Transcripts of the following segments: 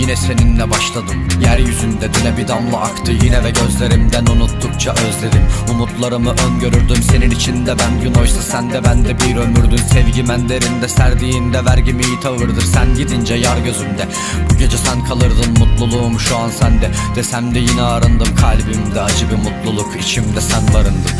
Yine seninle başladım. Yeryüzünde düne bir damla aktı. Yine ve gözlerimden unuttukça özledim. Umutlarımı öngörürdüm. Senin içinde ben gün oysa sen de ben de bir ömürdün. Sevgim en derinde serdiğinde vergim iyi tavırdır. Sen gidince yar gözümde. Bu gece sen kalırdın mutluluğum şu an sende. Desem de yine arındım. Kalbimde acı bir mutluluk içimde sen barındın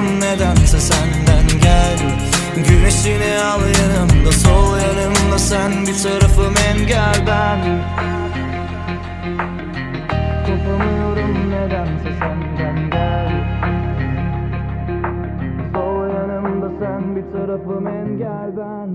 Korkuyorum nedense senden gel. Güneşini al yanımda sol yanımda sen Bir tarafım engel ben. Kopamıyorum nedense senden gel. Sol yanımda sen bir tarafım engel ben.